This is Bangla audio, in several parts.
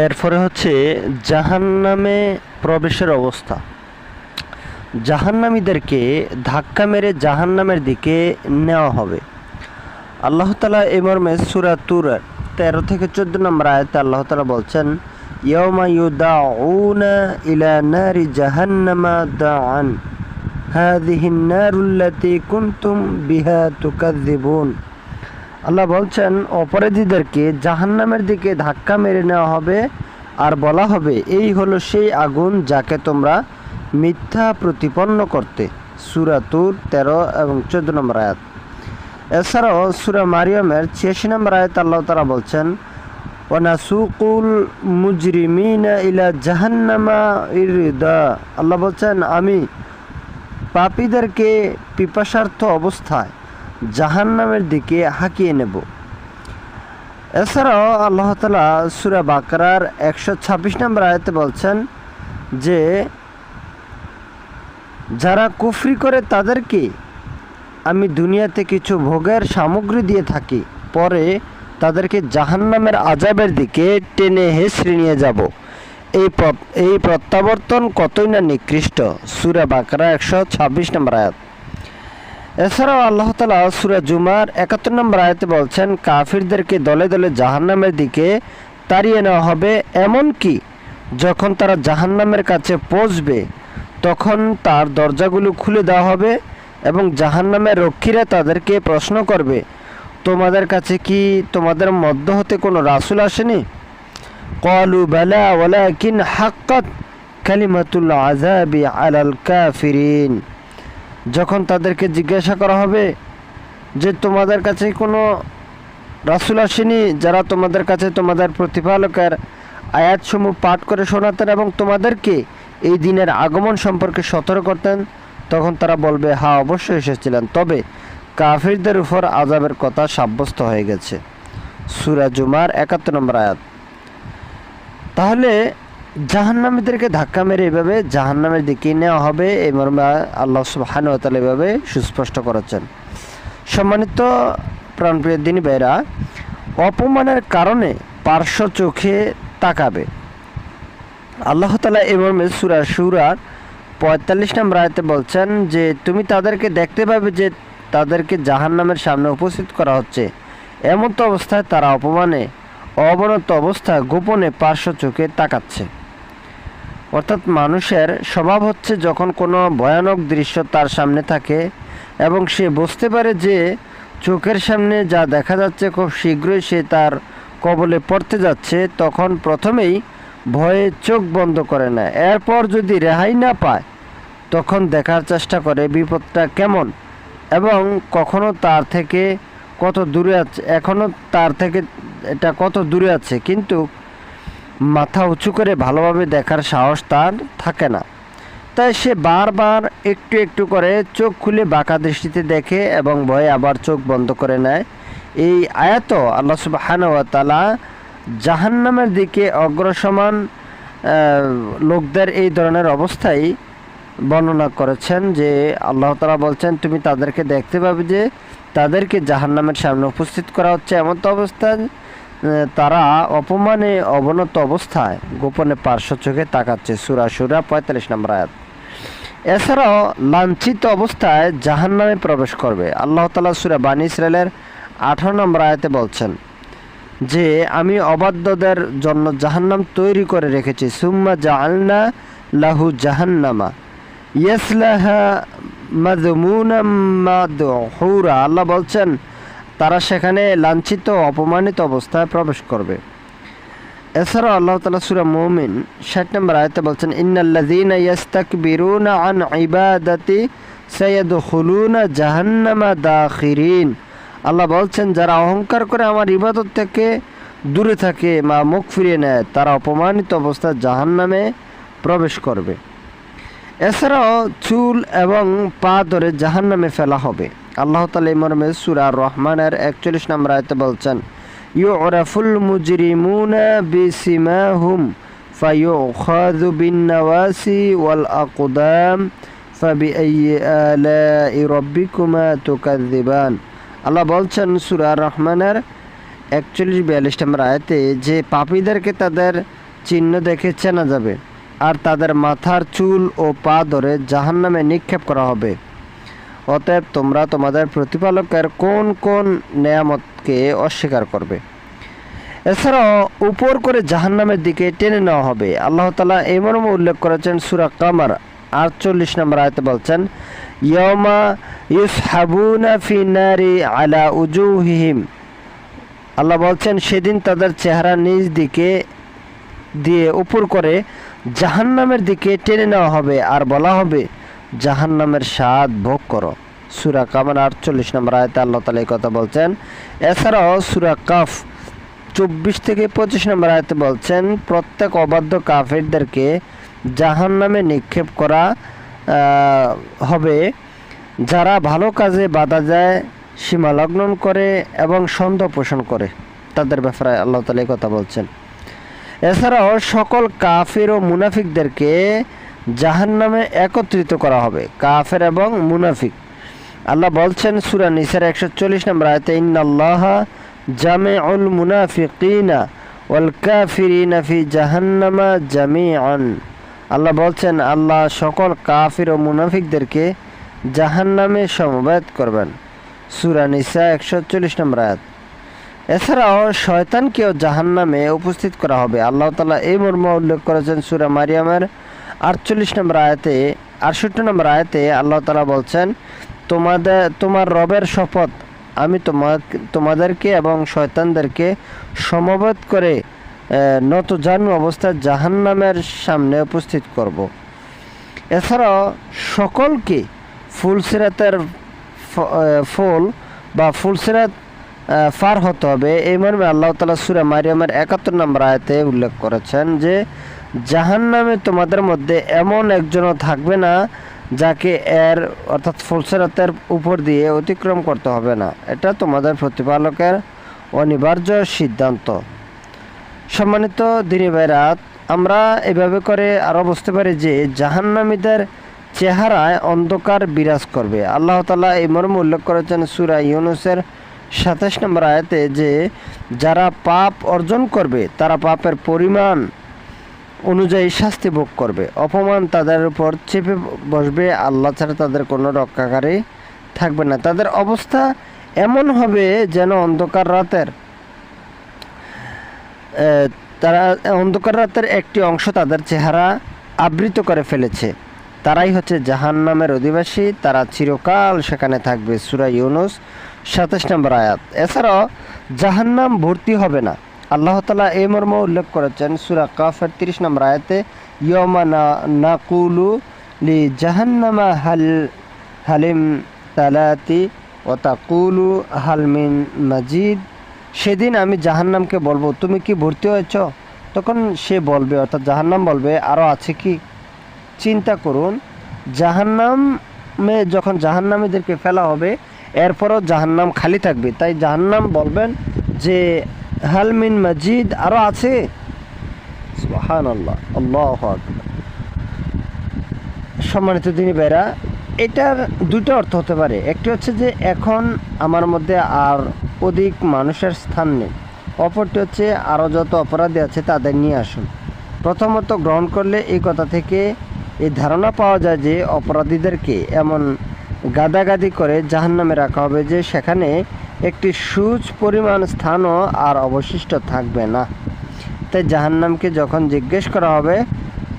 এরপরে হচ্ছে জাহান্নামে প্রবেশের অবস্থা। জাহান্নামীদেরকে ধাক্কা মেরে জাহান্নামের দিকে নেওয়া হবে। আল্লাহ তালা এই মর্মে সুরা তুর তেরো থেকে চোদ্দ নম্বর আয়তে আল্লাহ তালা বলছেন ইয়মা ইউদাউনা ইলা নারি জাহান্নামা দাআন। আল্লাহ বলছেন, অপরাধীদেরকে জাহান্নামের দিকে ধাক্কা মেরে নেওয়া হবে আর বলা হবে, এই হলো সেই আগুন যাকে তোমরা মিথ্যা প্রতিপন্ন করতে। সুরাতুর তেরো এবং চোদ্দ নম্বর আয়াত। এছাড়াও সুরা মারিয়ামের ছিয়াশি নম্বর আয়াত আল্লাহ তারা বলছেন ওনাসুকুল মুজরিমিনা ইলা জাহান্নামা ইরদা। আল্লাহ বলছেন, আমি পাপীদেরকে পিপাসার্থ অবস্থায় জাহান্নামের দিকে হাঁকিয়ে নেব। এছাড়াও আল্লাহ তালা সুরা বাকরার একশো ছাব্বিশ নম্বর আয়তে বলছেন যে, যারা কুফরি করে তাদেরকে আমি দুনিয়াতে কিছু ভোগের সামগ্রী দিয়ে থাকি, পরে তাদেরকে জাহান্নামের আজাবের দিকে টেনে হেসড়ে নিয়ে যাব। এই এই প্রত্যাবর্তন কতই না নিকৃষ্ট। সুরা বাকরা একশো ছাব্বিশ নম্বর আয়াত। এছাড়াও আল্লাহ তালা সুরা জুমার একাত্তর নম্বর আয়াতে বলছেন, কাফিরদেরকে দলে দলে জাহান্নামের দিকে তাড়িয়ে নেওয়া হবে এমন কি যখন তারা জাহান্নামের কাছে পৌঁছবে, তখন তার দরজাগুলো খুলে দেওয়া হবে এবং জাহান্নামের রক্ষীরা তাদেরকে প্রশ্ন করবে, তোমাদের কাছে কি তোমাদের মধ্য হতে কোনো রাসুল আসেনি? কলু বালা ওয়ালাকিন হাক্কাত কালিমাতুল আযাবি আলাল কাফিরিন। যখন তাদেরকে জিজ্ঞাসা করা হবে যে তোমাদের কাছে কোনো রাসুল আসেনি যারা তোমাদের কাছে তোমাদের প্রতিপালকের আয়াতসমূহ পাঠ করে শোনাতেন এবং তোমাদেরকে এই দিনের আগমন সম্পর্কে সতর্ক করতেন, তখন তারা বলবে, হা, অবশ্যই এসেছিলেন। তবে কাফিরদের উপর আজাবের কথা সাব্যস্ত হয়ে গেছে। সুরা জুমার একাত্তর নম্বর আয়াত। তাহলে জাহান্নামীদেরকে ধাক্কা মেরে এভাবে জাহান্নামের দিকে নেওয়া হবে, এই মর্মে আল্লাহ সুবহান তালা এভাবে সুস্পষ্ট করেছেন। সম্মানিত প্রাণপ্রিয় দিন ভাইরা অপমানের কারণে পার্শ্ব চোখে তাকাবে। আল্লাহ তালা এই মর্মে সুরা সুরার পঁয়তাল্লিশ নম্বর আয়তে বলছেন যে, তুমি তাদেরকে দেখতে পাবে যে তাদেরকে জাহান্নামের সামনে উপস্থিত করা হচ্ছে। এমন তো অবস্থায় তারা অপমানে, অবনত অবস্থা গোপনে পার্শ্ব চোখে তাকাচ্ছে। অর্থাৎ মানুষের স্বভাব হচ্ছে যখন কোনো ভয়ানক দৃশ্য তার সামনে থাকে এবং সে বুঝতে পারে যে চোখের সামনে যা দেখা যাচ্ছে খুব শীঘ্রই সে তার কবলে পড়তে যাচ্ছে, তখন প্রথমেই ভয়ে চোখ বন্ধ করে না এরপর যদি রেহাই না পায়, তখন দেখার চেষ্টা করে বিপদটা কেমন এবং কখনো তার থেকে কত দূরে আছে এখনও তার থেকে এটা কত দূরে আছে। কিন্তু মাথা উঁচু করে ভালোভাবে দেখার সাহস তার থাকে না। তাই সে বারবার একটু একটু করে চোখ খুলে বাঁকা দৃষ্টিতে দেখে এবং ভয়ে আবার চোখ বন্ধ করে নেয়। এই আয়াত আল্লাহ সুবাহানুয়া তালা জাহান্নামের দিকে অগ্রসমান লোকদের এই ধরনের অবস্থায় বর্ণনা করেছেন যে আল্লাহ তালা বলছেন, তুমি তাদেরকে দেখতে পাবে যে তাদেরকে জাহান্নামের সামনে উপস্থিত করা হচ্ছে এমন তো অবস্থায় তারা অপমানে অবনত অবস্থায় গোপনে পার্শ্ব চোখে তাকাচ্ছে। সুরা সুরা পঁয়তাল্লিশ নম্বর আয়াত। এছাড়াও লাঞ্ছিত অবস্থায় জাহান্নামে প্রবেশ করবে। আল্লাহ তালা সুরা বানী ইসরায়েলের আঠারো নম্বর আয়াতে বলছেন, যে আমি অবাধ্যদের জন্য জাহান্নাম তৈরি করে রেখেছি। সুম্মা জাহান্না লাহু জাহান্নামা ইয়াসলাহা মাদমুনাম মাদহুরা। আল্লাহ বলছেন তারা সেখানে লাঞ্ছিত অপমানিত অবস্থায় প্রবেশ করবে। এছাড়াও আল্লাহ তালা সুরা মৌমিন ষাট নম্বর আয়তে বলছেন, ইন্নাল্লাযীনা ইয়াস্তাকবিরুনা আন ইবাদাতি সায়াদখুলুনা জাহান্নামা দাখিরিন। আল্লাহ বলছেন, যারা অহংকার করে আমার ইবাদত থেকে দূরে থাকে, মা মুখ ফিরিয়ে নেয়, তারা অপমানিত অবস্থায় জাহান্নামে প্রবেশ করবে। এছাড়াও চুল এবং পা ধরে জাহান্নামে ফেলা হবে। আল্লাহ তালা ইমরমে সুরা রহমানের একচল্লিশ নম্বর আয়তে বলছেন ইউরাফুল মুজরিমুনা বিসিমাহুম فيؤخذ بالنواسي والأقدام فبأي آلاء ربكما تكذبان আল্লাহ বলছেন সুরা রহমানের একচল্লিশ বিয়াল্লিশ নম্বর আয়তে যে পাপীদেরকে তাদের চিহ্ন দেখে চেনা যাবে আর তাদের মাথার চুল ও পা ধরে জাহান্নামে নিক্ষেপ করা হবে অতএব তোমরা তোমাদের প্রতিপালকের কোন কোন নেয়ামতকে অস্বীকার করবে। এছাড়াও উপর করে জাহান্নামের দিকে টেনে নেওয়া হবে। আল্লাহ তালা এই মর্মে উল্লেখ করেছেন সুরা কামার, আটচল্লিশ নম্বর আয়তে বলছেন ইয়মা ইউসহাবুনা ফি নারি আলা উজুহিহিম। আল্লাহ বলছেন, সেদিন তাদের চেহারা নিজ দিকে দিয়ে উপর করে জাহান্নামের দিকে টেনে নেওয়া হবে। আর বলা হবে জাহান্নামের স্বাদ ভোগ করো। সুরা কামার আটচল্লিশ নম্বর আয়তে আল্লাহ তালা এই কথা বলছেন। এছাড়াও সুরা কাফ চব্বিশ থেকে পঁচিশ নম্বর আয়তে বলছেন, প্রত্যেক অবাধ্য কাফেরদেরকে জাহান নামে নিক্ষেপ করা হবে। যারা ভালো কাজে বাধা যায়, সীমা লগ্নন করে এবং সন্দেহ পোষণ করে। তাদের ব্যাপারে আল্লাহ তালা কথা বলছেন। এছাড়াও সকল কাফের ও মুনাফিকদেরকে জাহান নামে একত্রিত করা হবে, কাফের এবং মুনাফিক। আল্লাহ বলছেন, সুরা নিসার একশো চল্লিশ নম্বর আয়তে, ইন্নাল্লাহ জামে উল মুনাফিকিনা ওয়াল কাফিরিনা ফি জাহান্নামা জামিআন। আল্লাহ বলছেন, আল্লাহ সকল কাফির ও মুনাফিকদেরকে জাহান্নামে সমবেত করবেন। সুরা নিসা একশো চল্লিশ নম্বর আয়াত। এছাড়াও শয়তানকেও জাহান্নামে উপস্থিত করা হবে। আল্লাহ তালা এই মর্ম উল্লেখ করেছেন, সুরা মারিয়ামের আটচল্লিশ নম্বর আয়াতে, আটষট্টি নম্বর আয়াতে আল্লাহ তালা বলছেন, তোমাদের, তোমার রবের শপথ আমি তোমার, তোমাদেরকে এবং শয়তানদেরকে সমবেত করে নত জানু অবস্থায় জাহান্নামের সামনে উপস্থিত করব। এছাড়াও সকলকে ফুলসিরাতের ফুল বা ফুলসিরাত পার হতে হবে এই মর্মে আল্লাহ তালা সুরা মারিয়ামের একাত্তর নম্বর আয়তে উল্লেখ করেছেন যে জাহান নামে তোমাদের মধ্যে এমন একজনও থাকবে না, যাকে এর, অর্থাৎ ফুলসিরাতের উপর দিয়ে অতিক্রম করতে হবে না। এটা তোমাদের প্রতিপালকের অনিবার্য সিদ্ধান্ত। সম্মানিত দিনী ভাইরাত আমরা এভাবে করে আরও বুঝতে পারি যে জাহান্নামীদের চেহারায় অন্ধকার বিরাজ করবে। আল্লাহ তালা এই মর্মে উল্লেখ করেছেন সুরা ইউনুসের সাতাশ নম্বর আয়াতে যে, যারা পাপ অর্জন করবে, তারা পাপের পরিমাণ অনুযায়ী শাস্তি ভোগ করবে। অপমান তাদের উপর চেপে বসবে। আল্লাহ ছাড়া তাদের কোনো রক্ষাকারী থাকবে না। তাদের অবস্থা এমন হবে যেন অন্ধকার রাতের তারা অন্ধকার রাতের একটি অংশ তাদের চেহারা আবৃত করে ফেলেছে। তারাই হচ্ছে জাহান নামের অধিবাসী। তারা চিরকাল সেখানে থাকবে। সুরা ইউনুস সাতাশ নম্বর আয়াত। এছাড়াও জাহান্নাম ভর্তি হবে না। আল্লাহ তালা এই মর্ম উল্লেখ করেছেন সুরা কাফের তিরিশ নম্বর আয়াতে ইয়মা না লি জাহান্নামা হাল, হালিম তালাতি ও তাকুলু হালমিন মাজিদ। সেদিন আমি জাহান্নামকে বলব, তুমি কি ভর্তি হয়েছ? তখন সে বলবে, অর্থাৎ জাহান্নাম বলবে আরও আছে কি? চিন্তা করুন, জাহান্নামে যখন জাহান্নামীদেরকে ফেলা হবে, এরপরও জাহান্নাম খালি থাকবে। তাই জাহান্নাম বলবেন যে হালমিন মজিদ আরও আছে আল্লাহ সম্মানিত দিনী বেরা এটার দুটো অর্থ হতে পারে। একটি হচ্ছে যে, এখন আমার মধ্যে আর অধিক মানুষের স্থান নেই। অপরটি হচ্ছে আরও যত অপরাধী আছে তাদের নিয়ে আসুন। প্রথমত, গ্রহণ করলে এই কথা থেকে এই ধারণা পাওয়া যায় যে, অপরাধীদেরকে এমন গাদাগাদি করে জাহান্নামে রাখা হবে যে, সেখানে একটি সুচ পরিমাণ স্থানও আর অবশিষ্ট থাকবে না। তাই জাহান্নামকে যখন জিজ্ঞেস করা হবে,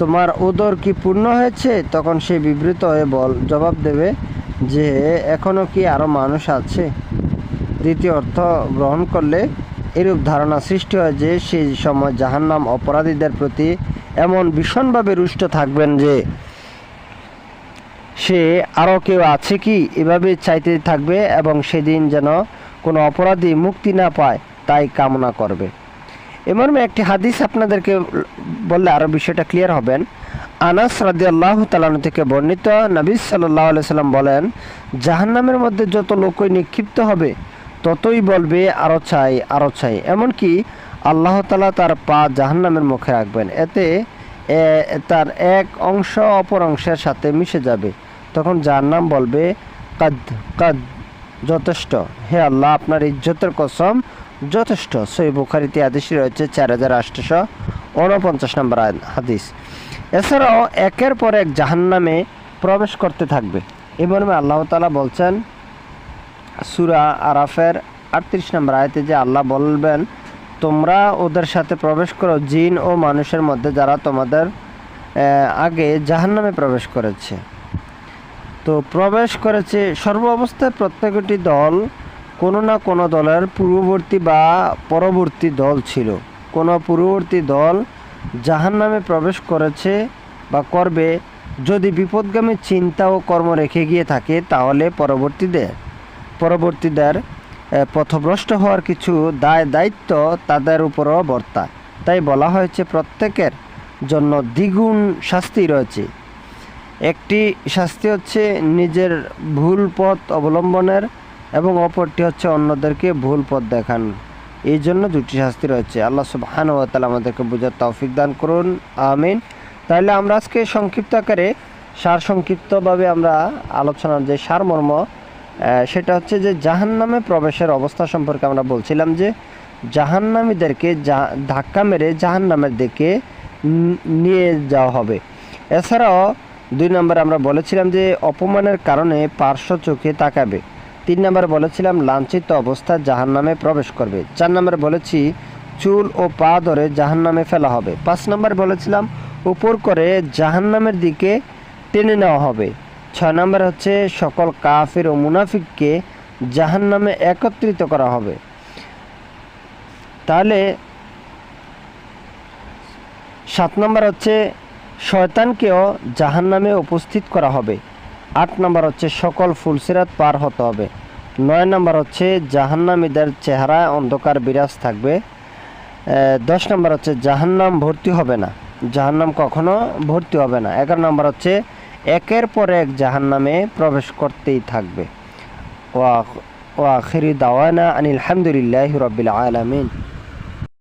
তোমার উদর কি পূর্ণ হয়েছে? তখন সে বিবৃত হয়ে বল জবাব দেবে যে এখনও কি আরও মানুষ আছে? দ্বিতীয় অর্থ গ্রহণ করলে এরূপ ধারণা সৃষ্টি হয় যে, সেই সময় জাহান্নাম অপরাধীদের প্রতি এমন ভীষণভাবে রুষ্ট থাকবেন যে, সে আরও কেউ আছে কি? এভাবে চাইতে থাকবে এবং সেদিন যেন কোনো অপরাধী মুক্তি না পায়, তাই কামনা করবে। এমর্মে একটি হাদিস আপনাদেরকে বললে আরও বিষয়টা ক্লিয়ার হবেন। আনাস রাদি আল্লাহ তালানু থেকে বর্ণিত নবী সাল্লাহ সাল্লাম বলেন, জাহান্নামের মধ্যে যত লোকই নিক্ষিপ্ত হবে, ততই বলবে আরও চাই আরও চাই। এমনকি আল্লাহ তালা তার পা জাহান্নামের মুখে রাখবেন। এতে তার এক অংশ অপর অংশের সাথে মিশে যাবে। তখন জাহান্নাম বলবে, কাদ কাদ যথেষ্ট। হে আল্লাহ, আপনার ইজ্জতের কসম যথেষ্ট। সই বুখারিতে আদেশ রয়েছে চার হাজার আটশো উনপঞ্চাশ নম্বর হাদিস। এছাড়াও একের পর এক জাহান্নামে প্রবেশ করতে থাকবে। এই মর্মে আল্লাহ তালা বলছেন, সুরা আরাফের আটত্রিশ নম্বর আয়তে যে আল্লাহ বলবেন, তোমরা ওদের সাথে প্রবেশ করো, জিন ও মানুষের মধ্যে যারা তোমাদের আগে জাহান্নামে প্রবেশ করেছে। তো প্রবেশ করেছে সর্ব অবস্থায় প্রত্যেকটি দল, কোনো না কোনো দলের পূর্ববর্তী বা পরবর্তী দল ছিল। কোনো পূর্ববর্তী দল জাহান্নামে প্রবেশ করেছে বা করবে, যদি বিপদগামী চিন্তা ও কর্ম রেখে গিয়ে থাকে, তাহলে পরবর্তীদের পরবর্তীদের পথভ্রষ্ট হওয়ার কিছু দায় দায়িত্ব তাদের উপরও বর্তায়। তাই বলা হয়েছে প্রত্যেকের জন্য দ্বিগুণ শাস্তি রয়েছে। একটি শাস্তি হচ্ছে নিজের ভুল পথ অবলম্বনের এবং অপরটি হচ্ছে অন্যদেরকে ভুল পথ দেখান। এই জন্য দুটি শাস্তি রয়েছে। আল্লাহ সুবহান ও তাআলা আমাদেরকে বোঝার তৌফিক দান করুন। আমিন। তাহলে আমরা আজকে সংক্ষিপ্ত আকারে সার সংক্ষিপ্তভাবে আমরা আলোচনার যে সারমর্ম সেটা হচ্ছে যে জাহান্নামে প্রবেশের অবস্থা সম্পর্কে আমরা বলছিলাম যে জাহান্নামীদেরকে ধাক্কা মেরে জাহান্নামের দিকে নিয়ে যাওয়া হবে। এছাড়াও দুই নম্বর আমরা বলেছিলাম যে অপমানের কারণে পার্শ্ব চোখে তাকাবে। তিন নম্বর বলেছিলাম, লাঞ্ছিত অবস্থায় জাহান্নামে প্রবেশ করবে। চার নম্বর বলেছি, চুল ও পা ধরে জাহান্নামে ফেলা হবে। পাঁচ নম্বর বলেছিলাম, উপর করে জাহান্নামের দিকে টেনে নেওয়া হবে। ছয় নম্বর হচ্ছে, সকল কাফির ও মুনাফিককে জাহান্নামে একত্রিত করা হবে। তাহলে সাত নম্বর হচ্ছে শয়তানকেও জাহান্নামে উপস্থিত করা হবে। আট নম্বর হচ্ছে সকল ফুলসিরাত পার হতে হবে। নয় নম্বর হচ্ছে জাহান্নামীদের চেহারায় অন্ধকার বিরাজ থাকবে। দশ নম্বর হচ্ছে জাহান্নাম ভর্তি হবে না। জাহান্নাম কখনো ভর্তি হবে না। এগারো নম্বর হচ্ছে একের পর এক জাহান্নামে প্রবেশ করতেই থাকবে। ওয়া ওয়া আখিরি দাওয়ানা আনিল হামদুলিল্লাহি রাব্বিল আলামিন।